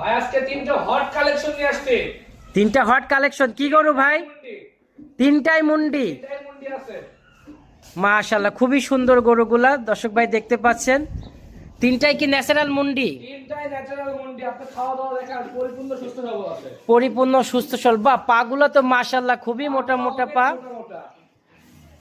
ভাই আজকে তিনটে হট কালেকশন নিয়ে আসছে। তিনটা হট কালেকশন কি গরু ভাই? তিনটাই মুন্ডি। মাশাল্লাহ খুবই সুন্দর গরুগুলা দর্শক ভাই দেখতে পাচ্ছেন। তিনটাই কি ন্যাচারাল মুন্ডি? পরিপূর্ণ সুস্থ সল বা পাগুলো তো মাশাল্লাহ খুবই মোটা মোটা পা।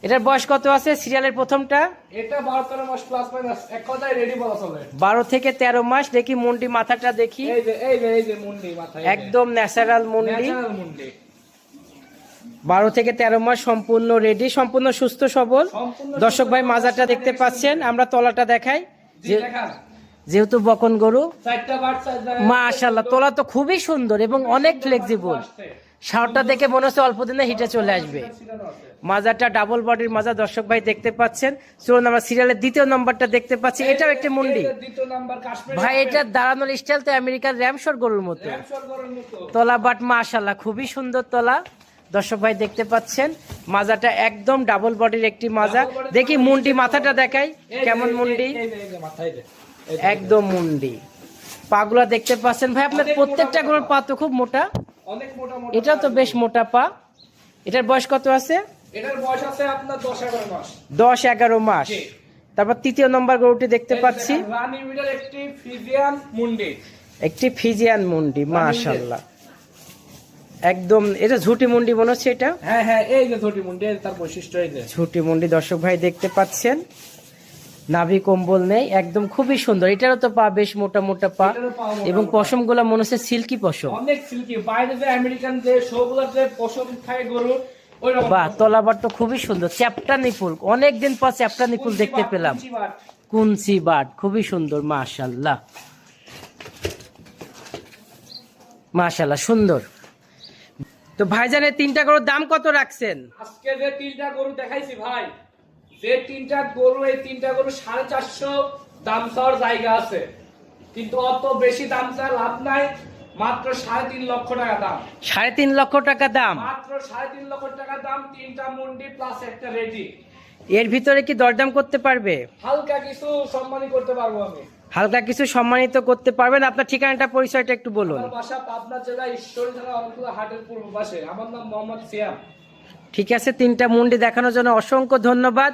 এটার বয়স কত আছে সিরিয়ালের প্রথমটা? এটা বারো তেরো মাস প্লাস মাইনাস এক কথায় রেডি বলা চলে। বারো থেকে তেরো মাস দেখি মুন্ডি মাথাটা দেখি। এই যে এই যে এই যে মুন্ডি মাথায় একদম ন্যাচারাল মুন্ডি। ন্যাচারাল মুন্ডি। বারো থেকে তেরো মাস সম্পূর্ণ রেডি সম্পূর্ণ সুস্থ সবল। দর্শক ভাই মাজারটা দেখতে পাচ্ছেন আমরা তলাটা দেখাই। যেহেতু বকন গরু বাট চারটা তোলা তো খুবই সুন্দর এবং অনেক ফ্লেক্সিবল শাওয়ারটা দেখে মনে হচ্ছে অল্প দিনে হিটে চলে আসবে। মাজারটা ডাবল বডির মাজা দর্শক ভাই দেখতে পাচ্ছেন। চলুন আমরা সিরিয়ালের দ্বিতীয় নম্বরটা দেখতে পাচ্ছি। এটাও একটি মুন্ডি। ভাই এটা দাঁড়ানোর স্টাইল তো আমেরিকার র্যামশোর গরুর মতো। তলা বাট মাশাল্লাহ খুবই সুন্দর তলা। দর্শক ভাই দেখতে পাচ্ছেন মাজাটা একদম ডাবল বডির একটি মাজা দেখি মুন্ডি মাথাটা দেখাই কেমন মুন্ডি? একদম মুন্ডি। পাগুলা দেখতে পাচ্ছেন। ভাই আপনার প্রত্যেকটা গরুর পা তো খুব মোটা। অনেক মোটা মোটা এটাও তো বেশ মোটা পা। এটার বয়স কত আছে? এটার বয়স আছে আপনার দশ এগারো মাস। তারপর তৃতীয় নম্বর গরুটি দেখতে পাচ্ছি। রানী মিডার একটি মুন্ডি একটি ফিজিয়ান মুন্ডি মাশাল্লাহ একদম এটা ঝুটি মুন্ডি মনে হচ্ছে এটা? হ্যাঁ হ্যাঁ এই যে ছোটি মুন্ডি তার বৈশিষ্ট্য এই যে। ঝুটি মুন্ডি দর্শক ভাই দেখতে পাচ্ছেন। নাভি কম্বল নেই একদম খুবই সুন্দর। এটারও তো পা বেশ মোটা মোটা পা এবং পশমগুলা মনে হচ্ছে সিল্কি পশম। অনেক সিল্কি। বাইরে যে আমেরিকান যে শোগুলোর যে পশম থাকে গরু ওই রকম তলাবার তো খুবই সুন্দর। চ্যাপটা নিপুল অনেকদিন পর চ্যাপটা নিপুল দেখতে পেলাম। কুঞ্চি বাট খুবই সুন্দর মাশাল্লাহ। মাশাল্লাহ সুন্দর। তো ভাইজানের তিনটা গরুর দাম কত রাখছেন? আজকে যে তিনটা গরু দেখাইছি ভাই যে তিনটা গরু এই তিনটা গরু সাড়ে চারশো দাম চাওয়ার জায়গা আছে। কিন্তু অত বেশি দাম চাওয়ার লাভ নাই মাত্র সাড়ে তিন লক্ষ টাকা দাম। সাড়ে তিন লক্ষ টাকা দাম? মাত্র সাড়ে তিন লক্ষ টাকা দাম তিনটা মুন্ডি প্লাস একটা রেডি। এর ভিতরে কি দরদাম করতে পারবে? হালকা কিছু সম্মানই করতে পারব আমি। হালকা কিছু সম্মানিত করতে পারবেন। আপনার ঠিকানাটা পরিচয়টা একটু বলুন। আমার বাসা পাবনা জেলা ঈশ্বরী থানা অনেকগুলো হাটের পূর্ব পাশে। আমার নাম মোহাম্মদ সিয়াম। ঠিক আছে তিনটা মুন্ডি দেখানোর জন্য অসংখ্য ধন্যবাদ।